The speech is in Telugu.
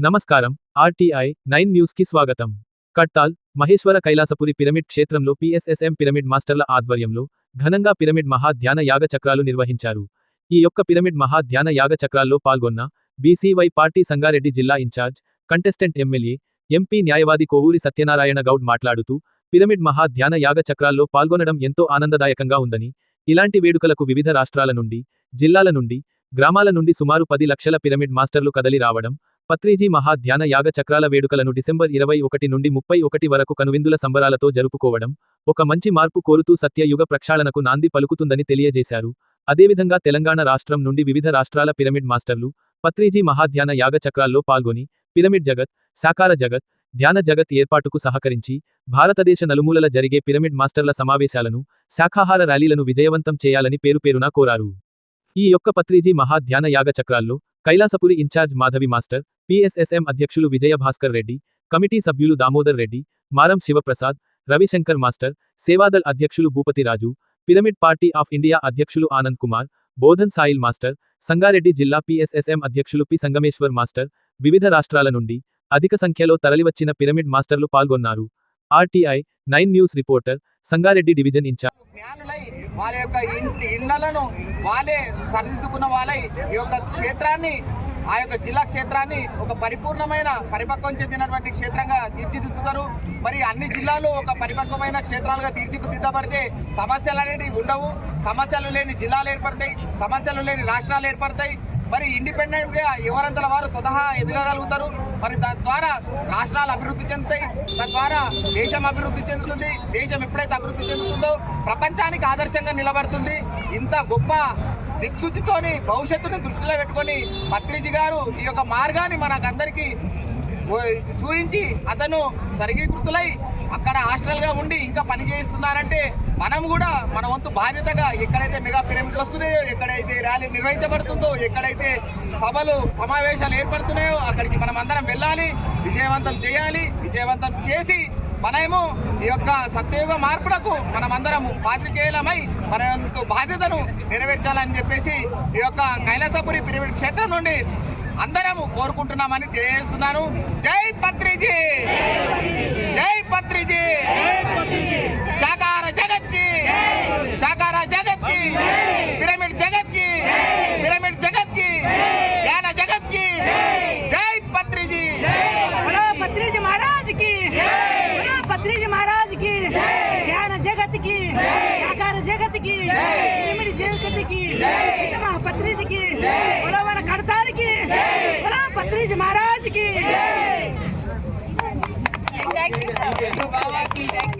నమస్కారం ఆర్టీఐ నైన్ న్యూస్కి స్వాగతం. కట్టాల్ మహేశ్వర కైలాసపురి పిరమిడ్ క్షేత్రంలో పిఎస్ఎస్ఎం పిరమిడ్ మాస్టర్ల ఆధ్వర్యంలో ఘనంగా పిరమిడ్ మహా ధ్యాన యాగ చక్రాలు నిర్వహించారు. ఈ యొక్క పిరమిడ్ మహా ధ్యాన యాగ చక్రాల్లో పాల్గొన్న బీసీవై పార్టీ సంగారెడ్డి జిల్లా ఇన్ఛార్జ్ కంటెస్టెంట్ ఎమ్మెల్యే ఎంపీ న్యాయవాది కోవూరి సత్యనారాయణ గౌడ్ మాట్లాడుతూ పిరమిడ్ మహా ధ్యాన యాగ చక్రాల్లో పాల్గొనడం ఎంతో ఆనందదాయకంగా ఉందని ఇలాంటి వేడుకలకు వివిధ రాష్ట్రాల నుండి జిల్లాల నుండి గ్రామాల నుండి సుమారు పది లక్షల పిరమిడ్ మాస్టర్లు కదలి రావడం పత్రిజీ మహాధ్యాన యాగ చక్రాల వేడుకలను డిసెంబర్ ఇరవై ఒకటి నుండి ముప్పై ఒకటి వరకు కనువిందుల సంబరాలతో జరుపుకోవడం ఒక మంచి మార్పు కోరుతూ సత్యయుగ ప్రక్షాళనకు నాంది పలుకుతుందని తెలియజేశారు. అదేవిధంగా తెలంగాణ రాష్ట్రం నుండి వివిధ రాష్ట్రాల పిరమిడ్ మాస్టర్లు పత్రిజీ మహాధ్యాన యాగ చక్రాల్లో పాల్గొని పిరమిడ్ జగత్ సాకార జగత్ ధ్యాన జగత్ ఏర్పాటుకు సహకరించి భారతదేశ నలుమూలల జరిగే పిరమిడ్ మాస్టర్ల సమావేశాలను శాఖాహార ర్యాలీలను విజయవంతం చేయాలని పేరుపేరునా కోరారు. ఈ యొక్క పత్రిజీ మహాధ్యాన యాగ చక్రాల్లో Kailasapuri incharge Madhavi master PSSM అధ్యక్షులు విజయ భాస్కర్ రెడ్డి కమిటీ సభ్యులు దామోదర్ రెడ్డి మారం శివప్రసాద్ రవిశంకర్ మాస్టర్ సేవాదల్ అధ్యక్షులు Bhupathi Raju pyramid party of India అధ్యక్షులు ఆనంద్ కుమార్ బోధన్ సాయిల్ మాస్టర్ సంగారెడ్డి జిల్లా పిఎస్ఎస్ఎం అధ్యక్షులు పి సంగమేశ్వర్ మాస్టర్ వివిధ రాష్ట్రాల నుండి అధిక సంఖ్యలో తరలివచ్చిన పిరమిడ్ మాస్టర్లు పాల్గొన్నారు. RTI nine news reporter Sangareddy division incharge జ్ఞానులై వాళ్ళ యొక్క ఇంటి ఇళ్ళను వాళ్ళే సరిదిద్దుకున్న వాళ్ళై ఈ యొక్క క్షేత్రాన్ని ఆ యొక్క జిల్లా క్షేత్రాన్ని ఒక పరిపూర్ణమైన పరిపక్వం చెందినటువంటి క్షేత్రంగా తీర్చిదిద్దుతారు. మరి అన్ని జిల్లాలు ఒక పరిపక్వమైన క్షేత్రాలుగా తీర్చిదిద్దబడితే సమస్యలు అనేవి ఉండవు. సమస్యలు లేని జిల్లాలు ఏర్పడతాయి. సమస్యలు లేని రాష్ట్రాలు ఏర్పడతాయి. మరి ఇండిపెండెంట్గా ఎవరంతల వారు స్వతహా ఎదగగలుగుతారు? మరి తద్వారా రాష్ట్రాలు అభివృద్ధి చెందుతాయి తద్వారా దేశం అభివృద్ధి చెందుతుంది దేశం ఎప్పుడైతే అభివృద్ధి చెందుతుందో ప్రపంచానికి ఆదర్శంగా నిలబడుతుంది. ఇంత గొప్ప దిక్సూచితోని భవిష్యత్తుని దృష్టిలో పెట్టుకొని పత్రిజీ గారు ఈ యొక్క మార్గాన్ని మనకందరికీ చూపించి అతను సరిగీకృతులై అక్కడ హాస్టల్గా ఉండి ఇంకా పని చేస్తున్నారంటే మనం కూడా మన వంతు బాధ్యతగా ఎక్కడైతే మెగా పిరమిడ్లు వస్తున్నాయో ఎక్కడైతే ర్యాలీ నిర్వహించబడుతుందో ఎక్కడైతే సభలు సమావేశాలు ఏర్పడుతున్నాయో అక్కడికి మనం అందరం వెళ్ళాలి విజయవంతం చేయాలి విజయవంతం చేసి మనము ఈ యొక్క సత్యయుగ మార్పులకు మనమందరం పాత్రికేయులమై మన బాధ్యతను నెరవేర్చాలని చెప్పేసి ఈ యొక్క కైలాసపురి పిరమిడ్ క్షేత్రం నుండి అందరము కోరుకుంటున్నామని తెలియజేస్తున్నాను. జై పత్రిజీ! జై పత్రిజీ! બાબા કી